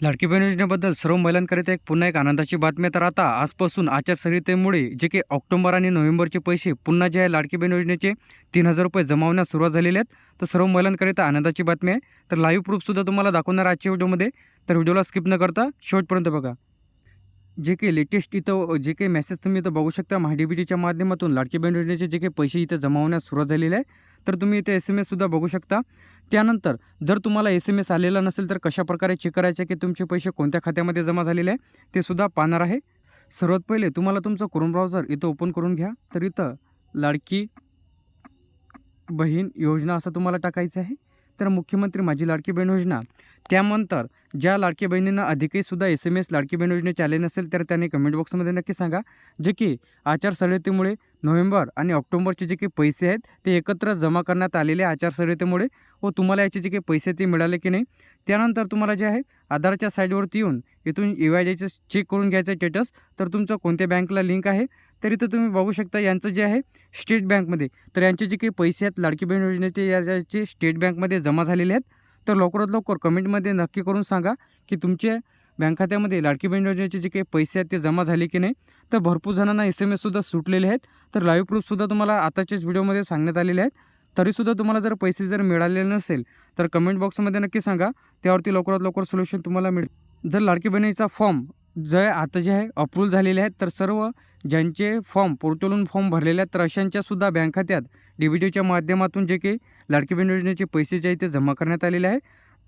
लाडकी बहीण योजनेबद्दल सर्व महिलांकरिता एक पुन्हा एक आनंदाची बातमी तर आता आजपासून आचारसंहितेमुळे जे काही ऑक्टोबर आणि नोव्हेंबरचे पैसे पुन्हा जे आहे लाडकी बहीण योजनेचे तीन हजार रुपये जमावण्यास सुरुवात झालेली आहेत. तर सर्व महिलांकरिता आनंदाची बातमी आहे. तर लाईव्ह प्रूफसुद्धा तुम्हाला दाखवणार आजच्या व्हिडिओमध्ये तर व्हिडिओला स्किप न करता शेवटपर्यंत बघा. जे काही लेटेस्ट इथं जे काही मेसेज तुम्ही इथं बघू शकता. महाडीबीटीच्या माध्यमातून लाडकी बहीण योजनेचे जे काही पैसे इथं जमा होण्यास सुरुवात झालेली आहे. तर तुम्ही इथे एस एम एससुद्धा बघू शकता. त्यानंतर जर तुम्हाला एस एम एस आलेला नसेल तर कशाप्रकारे चेक करायचे की तुमचे पैसे कोणत्या खात्यामध्ये जमा झालेले आहे ते सुद्धा पाहणार आहे. सर्वात पहिले तुम्हाला तुमचं क्रोम ब्राउझर इथं ओपन करून घ्या. तर इथं लाडकी बहीण योजना असं तुम्हाला टाकायचं आहे. तर मुख्यमंत्री माझी लाडकी बहीण योजना. त्यानंतर ज्या लाडकी बहिणींना अधिकहीसुद्धा S M S Ladki Bahin योजनेचे आले नसेल तर त्यांनी कमेंट बॉक्समध्ये नक्की सांगा. जे की आचारसंहितेमुळे नोव्हेंबर आणि ऑक्टोबरचे जे काही पैसे आहेत ते एकत्र जमा करण्यात आलेले आहे आचारसंहितेमुळे व तुम्हाला याचे जे काही पैसे ते मिळाले की नाही त्यानंतर तुम्हाला जे आहे आधारच्या साईडवरती येऊन इथून E यू आय चेक करून घ्यायचं स्टेटस तर तुमचं कोणत्या बँकला लिंक आहे? तर इथं तुम्ही बघू शकता यांचं जे आहे स्टेट बँकमध्ये. तर यांचे जे काही पैसे आहेत लाडकी बहीण योजनेचे याचे स्टेट बँकमध्ये जमा झालेले आहेत तर लवकरात लवकर कमेंटमध्ये नक्की करून सांगा की तुमचे बँक खात्यामध्ये लाडकी बहीण योजनेचे जे काही पैसे आहेत ते जमा झाले की नाही. तर भरपूर जणांना एस एम एससुद्धा सुटलेले आहेत. तर लाईव्ह प्रूफसुद्धा तुम्हाला आताच्याच व्हिडिओमध्ये सांगण्यात आलेले आहेत. तरीसुद्धा तुम्हाला जर पैसे जर मिळालेले नसेल तर कमेंट बॉक्समध्ये नक्की सांगा. त्यावरती लवकरात लवकर सोल्युशन तुम्हाला मिळेल. जर लाडकी बहिणीचा फॉर्म जे आता जे आहे अप्रूव्ह झालेले आहेत तर सर्व ज्यांचे फॉर्म पोर्टलून फॉर्म भरलेले आहेत तर अशांच्यासुद्धा बँक खात्यात डी बी टीच्या माध्यमातून जे काही लाडकी बहीण योजनेचे पैसे जे आहे ते जमा करण्यात आलेले आहे.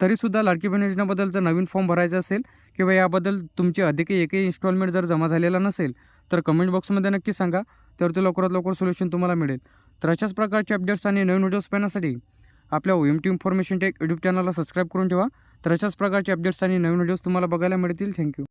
तरीसुद्धा लाडकी बहीण योजनेबद्दल जर नवीन फॉर्म भरायचा असेल किंवा याबद्दल तुमचे अधिकही एकही इन्स्टॉलमेंट जर जमा झालेला नसेल तर कमेंट बॉक्समध्ये नक्की सांगा. तर ते लवकरात लवकर सोल्युशन तुम्हाला मिळेल. तर अशाच प्रकारचे अपडेट्स आणि नवीन व्हिडिओज पाहण्यासाठी आपल्या O M T information tech YouTube चॅनलला सबस्क्राईब करून ठेवा. तर अशाच प्रकारचे अपडेट्स आणि नवीन व्हिडिओज तुम्हाला बघायला मिळतील. थँक्यू